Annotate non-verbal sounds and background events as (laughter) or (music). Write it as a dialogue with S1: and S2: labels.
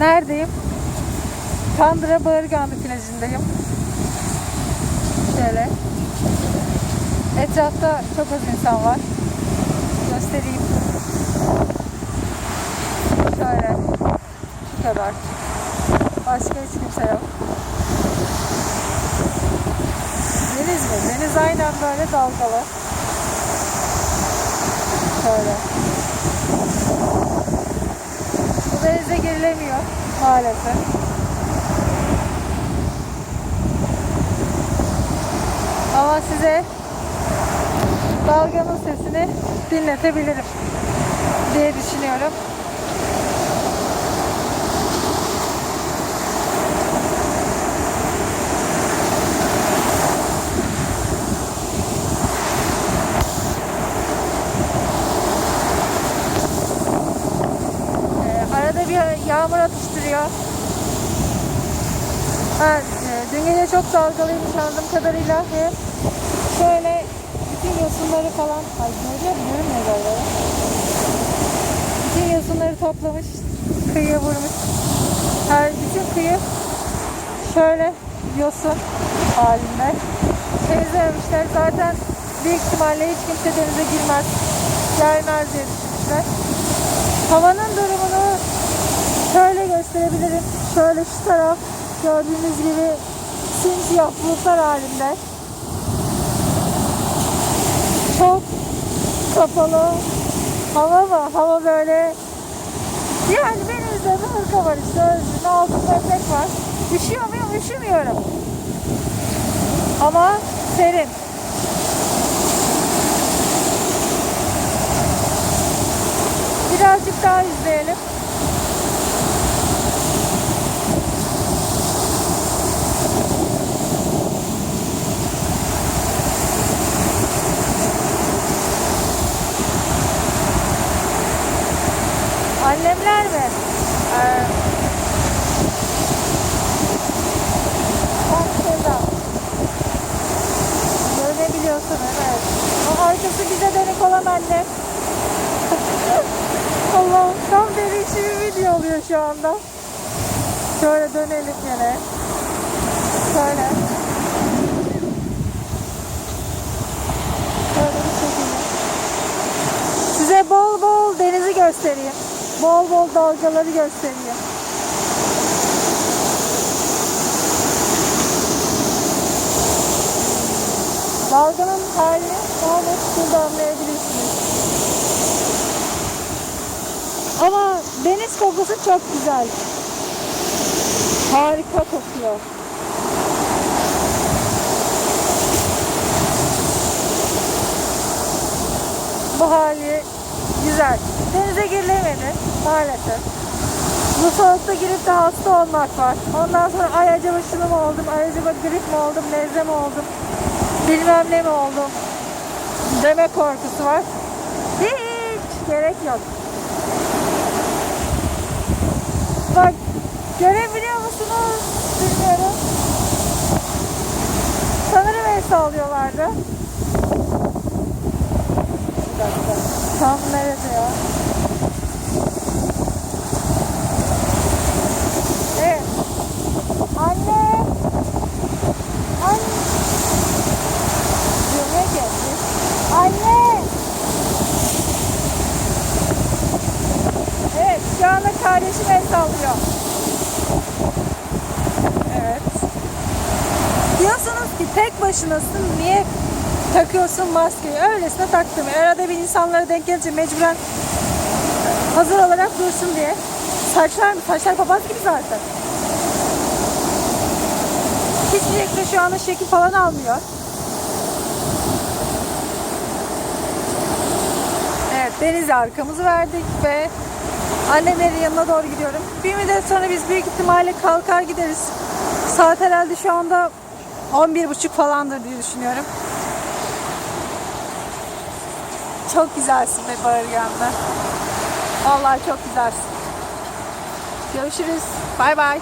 S1: Neredeyim? Kandıra Bağırganlı plajındayım. Şöyle. Etrafta çok az insan var. Göstereyim. Şöyle. Şu kadar. Başka hiç kimse yok. Deniz mi? Deniz aynen böyle dalgalı. Şöyle. Bu denize girilemiyor maalesef. Ama size dalganın sesini dinletebilirim diye düşünüyorum. Ee, arada bir yağmur atıştırıyor. Ha, e, dün gece çok dalgalıymış anladığım kadarıyla ve şöyle bütün yosunları falan ay görüyor musun? Görünmüyor galiba. Bütün yosunları toplamış, kıyıya vurmuş. Her bütün kıyı şöyle yosun halinde temizlememişler. Zaten büyük ihtimalle hiç kimse denize girmez, gelmez diye düşünmüşler. Havanın şöyle gösterebilirim. Şöyle şu taraf gördüğünüz gibi simsiyah bulutlar halinde. Çok kapalı hava mı? Hava böyle yani denizde bir hırka var işte özünün altında etek var. Üşüyor muyum? Üşümüyorum. Ama serin. Birazcık daha izleyelim. Annemler mi? Ee, bak şurada. Görebiliyorsun evet. O arkası bize dönük olan. (laughs) Allah'ım tam deri işi bir video oluyor şu anda. Şöyle dönelim yine. Şöyle. Şöyle bir şekilde. Size bol bol denizi göstereyim. Bol bol dalgaları göstereyim. Dalganın halini daha şurada anlayabilirsiniz. Ama deniz kokusu çok güzel. Harika kokuyor. Bu hali güzel. Denize girilemedi maalesef. Bu soğukta girip de hasta olmak var. Ondan sonra ay acaba şunu mu oldum, ay acaba grip mi oldum, nezle mi oldum, bilmem ne mi oldum deme korkusu var. Hiç gerek yok. Bak görebiliyor musunuz? Bilmiyorum. Sanırım el sallıyorlardı. Bir dakika. Tam nerede ya? Evet. Anne. Anne. Yemek geldi. Anne. Evet, şu anda kardeşim el sallıyor. Evet. Diyorsunuz ki tek başınasın, niye takıyorsun maskeyi? Öylesine taktım. Arada bir insanlara denk gelince mecburen hazır olarak dursun diye. Saçlar mı? Saçlar papaz gibi zaten. Hiçbir şekilde şu anda şekil falan almıyor. Evet denize arkamızı verdik ve annemlerin yanına doğru gidiyorum. Bir müddet sonra biz büyük ihtimalle kalkar gideriz. Saat herhalde şu anda 11.30 falandır diye düşünüyorum. Çok güzelsin be Bağırgan'da. Vallahi çok güzelsin. Görüşürüz. Bay bay.